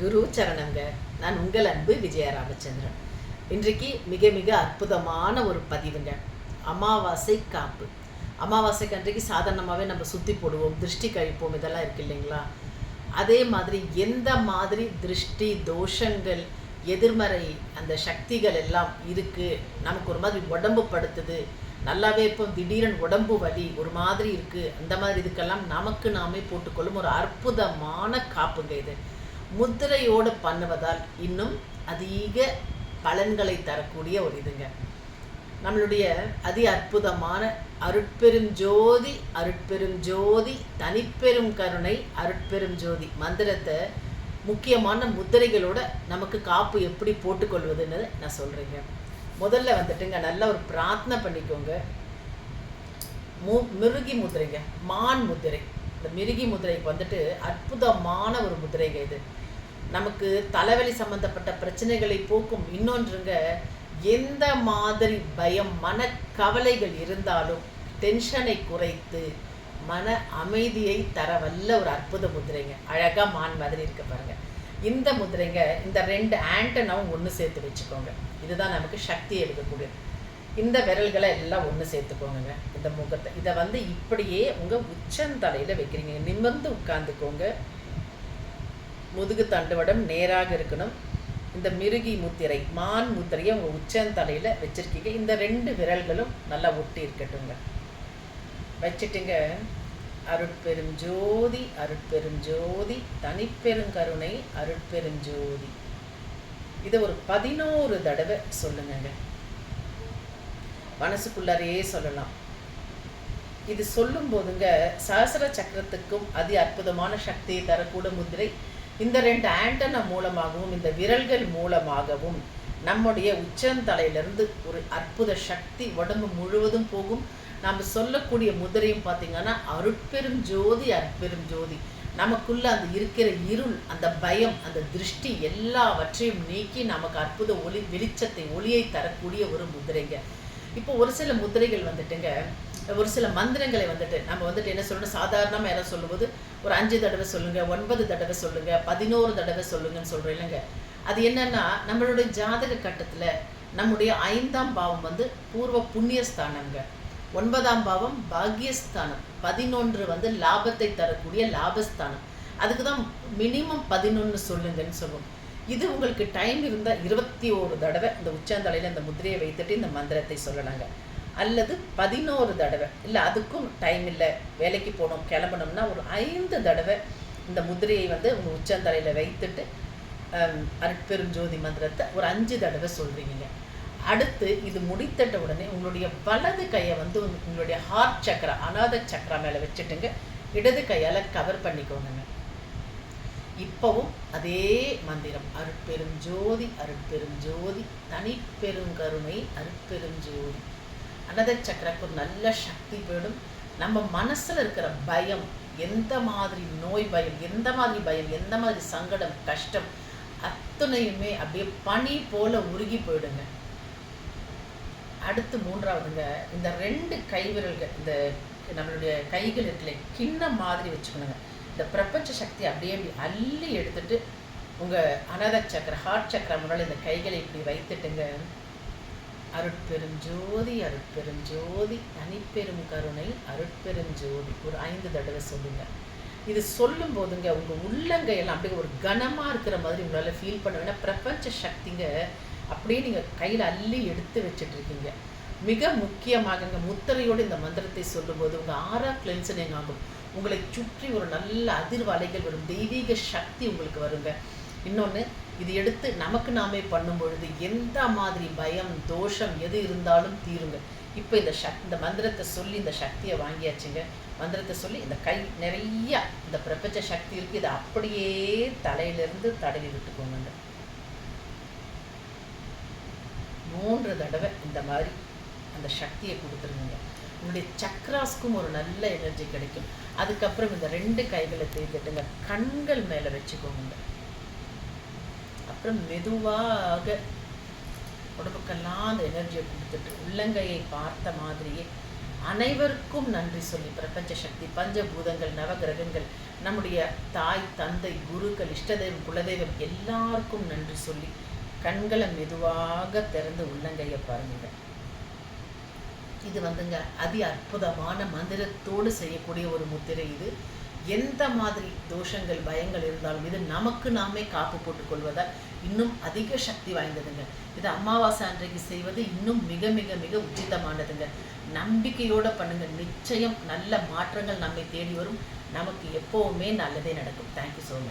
குரு சரணங்க நான் உங்கள் அன்பு விஜய ராமச்சந்திரன் இன்றைக்கு மிக மிக அற்புதமான ஒரு பதிவுங்க. அமாவாசை காப்பு. அமாவாசைக்கு அன்றைக்கு சாதாரணமாகவே நம்ம சுற்றி போடுவோம் திருஷ்டி கழிப்போம் இதெல்லாம் இருக்கு இல்லைங்களா? அதே மாதிரி எந்த மாதிரி திருஷ்டி தோஷங்கள் எதிர்மறை அந்த சக்திகள் எல்லாம் இருக்குது நமக்கு ஒரு மாதிரி உடம்பு படுத்துது. நல்லாவே இப்போ திடீரென் உடம்பு வலி ஒரு மாதிரி இருக்குது அந்த மாதிரி இதுக்கெல்லாம் நமக்கு நாமே போட்டுக்கொள்ளும் ஒரு அற்புதமான காப்புங்க இது. முத்திரையோடு பண்ணுவதால் இன்னும் அதிக பலன்களை தரக்கூடிய ஒரு இதுங்க. நம்மளுடைய அதி அற்புதமான அருட்பெரும் ஜோதி அருட்பெரும் ஜோதி தனிப்பெரும் கருணை அருட்பெரும் ஜோதி மந்திரத்தை முக்கியமான முத்திரைகளோட நமக்கு காப்பு எப்படி போட்டுக்கொள்வதுன்னு நான் சொல்கிறேங்க முதல்ல வந்துட்டுங்க நல்ல ஒரு பிரார்த்தனை பண்ணிக்கோங்க. மு மிருகி முதிரைங்க மான் முதிரை இந்த மிருகி முதிரைக்கு வந்துட்டு அற்புதமான ஒரு முதிரைங்க இது. நமக்கு தலைவலி சம்பந்தப்பட்ட பிரச்சனைகளை போக்கும் இன்னொன்றுங்க எந்த மாதிரி பயம் மனக்கவலைகள் இருந்தாலும் டென்ஷனை குறைத்து மன அமைதியை தர வல்ல ஒரு அற்புத முதிரைங்க. அழகா மான் மாதிரி இருக்கு பாருங்க. இந்த முதிரைங்க இந்த ரெண்டு ஆண்டனாவும் ஒன்று சேர்த்து வச்சுக்கோங்க. இதுதான் நமக்கு சக்தி எழுதக்கூடியது இந்த விரல்களை எல்லாம் ஒன்று சேர்த்துக்கோங்க இந்த முகத்தை. இதை வந்து இப்படியே உங்கள் உச்சந்தலையில் வைக்கிறீங்க. நிமிர்ந்து உட்காந்துக்கோங்க முதுகு தண்டுவடம் நேராக இருக்கணும். இந்த மிருகி முத்திரை மான் முத்திரையை உங்கள் உச்சந்தலையில் வச்சுருக்கீங்க. இந்த ரெண்டு விரல்களும் நல்லா ஒட்டி இருக்கட்டுங்க வச்சுட்டுங்க. அருட்பெரும் ஜோதி அருட்பெரும் ஜோதி தனிப்பெருங்கருணை அருட்பெரும் ஜோதி. இதை ஒரு பதினோரு தடவை சொல்லுங்கங்க. மனசுக்குள்ளாரையே சொல்லலாம். இது சொல்லும் போதுங்க சஹசிர சக்கரத்துக்கும் அதி அற்புதமான சக்தியை தரக்கூட முதிரை இந்த ரெண்டு ஆண்டனா மூலமாகவும் இந்த விரல்கள் மூலமாகவும் நம்முடைய உச்சந்தலையிலிருந்து ஒரு அற்புத சக்தி உடம்பு முழுவதும் போகும். நாம் சொல்லக்கூடிய முதிரையும் பார்த்தீங்கன்னா அருட்பெரும் ஜோதி அற்பெரும் ஜோதி. நமக்குள்ள அந்த இருக்கிற இருள் அந்த பயம் அந்த திருஷ்டி எல்லாவற்றையும் நீக்கி நமக்கு அற்புத ஒளி வெளிச்சத்தை ஒளியை தரக்கூடிய ஒரு முதிரைங்க. இப்போ ஒரு சில முதிரைகள் வந்துட்டுங்க. ஒரு சில மந்திரங்களை வந்துட்டு நம்ம வந்துட்டு என்ன சொல்லணும்? சாதாரணமாக யாரும் சொல்லும்போது ஒரு அஞ்சு தடவை சொல்லுங்க ஒன்பது தடவை சொல்லுங்க பதினோரு தடவை சொல்லுங்கன்னு சொல்கிறோம் இல்லைங்க. அது என்னன்னா நம்மளுடைய ஜாதக கட்டத்தில் நம்முடைய ஐந்தாம் பாவம் வந்து பூர்வ புண்ணியஸ்தானங்க ஒன்பதாம் பாவம் பாக்யஸ்தானம். பதினொன்று வந்து லாபத்தை தரக்கூடிய லாபஸ்தானம். அதுக்கு தான் மினிமம் பதினொன்று சொல்லுங்கன்னு சொல்லுவோம். இது உங்களுக்கு டைம் இருந்தால் இருபத்தி ஒரு தடவை இந்த உச்சாந்தலையில் இந்த முதிரையை வைத்துட்டு இந்த மந்திரத்தை சொல்லலாங்க. அல்லது பதினோரு தடவை. இல்லை அதுக்கும் டைம் இல்லை. வேலைக்கு போகணும் கிளம்பணும்னா ஒரு ஐந்து தடவை இந்த முதிரையை வந்து உங்கள் உச்சந்தலையில் வைத்துட்டு அருட்பெருஞ்சோதி மந்திரத்தை ஒரு அஞ்சு தடவை சொல்கிறீங்க அடுத்து இது முடித்தட்ட உடனே உங்களுடைய வலது கையை வந்து உங்களுடைய ஹார்ட் சக்கரா அநாத சக்கரா மேலே வச்சுட்டுங்க. இடது கையால் கவர் பண்ணிக்கோங்க இப்போவும் அதே மந்திரம். அருட்பெரும் ஜோதி அருட்பெரும் ஜோதி தனிப்பெருங்கருணை அருட்பெரும் ஜோதி அனத சக்கரக்கு நல்ல சக்தி போயிடும். நம்ம மனசில் இருக்கிற பயம் எந்த மாதிரி நோய் பயம் எந்த மாதிரி பயம் எந்த மாதிரி சங்கடம் கஷ்டம் அத்தனையுமே அப்படியே பனி போல உருகி போயிடுங்க. அடுத்து மூன்றாவதுங்க இந்த ரெண்டு கைவிரல்கள் இந்த நம்மளுடைய கைகள் இருக்கல கிண்ண மாதிரி வச்சுக்கணுங்க. இந்த பிரபஞ்ச சக்தி அப்படியே அப்படி அள்ளி எடுத்துட்டு உங்கள் அனத சக்கர ஹார்ட் சக்கர முன்னால் இந்த கைகளை இப்படி வைத்துட்டுங்க. அருட்பெருஞ்சோதி அருட்பெருஞ்சோதி தனிப்பெரும் கருணை அருட்பெருஞ்சோதி ஒரு ஐந்து தடவை சொல்லுங்க. இது சொல்லும் போதுங்க உங்கள் உள்ளங்கையெல்லாம் அப்படியே ஒரு கனமாக இருக்கிற மாதிரி உங்களால் ஃபீல் பண்ண வேணா பிரபஞ்ச சக்திங்க அப்படியே நீங்கள் கையில் அள்ளி எடுத்து வச்சுட்ருக்கீங்க. மிக முக்கியமாகங்க முத்திரையோடு இந்த மந்திரத்தை சொல்லும்போது உங்கள் ஆறா கிளென்சனிங் ஆகும். உங்களை சுற்றி ஒரு நல்ல அதிர்வலைகள் வரும் தெய்வீக சக்தி உங்களுக்கு வருங்க. இன்னொன்று இது எடுத்து நமக்கு நாமே பண்ணும் பொழுது எந்த மாதிரி பயம் தோஷம் எது இருந்தாலும் தீருங்க இப்போ இந்த சக் இந்த மந்திரத்தை சொல்லி இந்த சக்தியை வாங்கியாச்சுங்க. மந்திரத்தை சொல்லி இந்த கை நிறைய இந்த பிரபஞ்ச சக்தி இருக்குது இதை அப்படியே தலையிலிருந்து தடவி விட்டுக்கோங்க மூன்று தடவை இந்த மாதிரி அந்த சக்தியை கொடுத்துருங்க. உங்களுடைய சக்ராஸ்க்கும் ஒரு நல்ல எனர்ஜி கிடைக்கும். அதுக்கப்புறம் இந்த ரெண்டு கைகளை தேர்ந்துட்டுங்க கண்கள் மேலே வச்சுக்கோங்க. அப்புறம் மெதுவாக உடம்புக்கெல்லாம் அந்த எனர்ஜியை கொடுத்துட்டு உள்ளங்கையை பார்த்த மாதிரியே அனைவருக்கும் நன்றி சொல்லி பிரபஞ்ச சக்தி பஞ்சபூதங்கள் நவகிரகங்கள் நம்முடைய தாய் தந்தை குருக்கள் இஷ்டதெய்வம் குலதெய்வம் எல்லாருக்கும் நன்றி சொல்லி கண்களை மெதுவாக திறந்து உள்ளங்கையை பாருங்க. இது வந்துங்க அதி அற்புதமான மந்திரத்தோடு செய்யக்கூடிய ஒரு முத்திரை இது. எந்த மாதிரி தோஷங்கள் பயங்கள் இருந்தாலும் இது நமக்கு நாமே காப்பு போட்டுக் கொள்வதால் இன்னும் அதிக சக்தி வாய்ந்ததுங்க. இது அமாவாசை அன்றைக்கு செய்வது இன்னும் மிக மிக மிக உச்சிதமானதுங்க. நம்பிக்கையோட பண்ணுங்க. நிச்சயம் நல்ல மாற்றங்கள் நம்மை தேடி வரும். நமக்கு எப்போவுமே நல்லதே நடக்கும். Thank you so much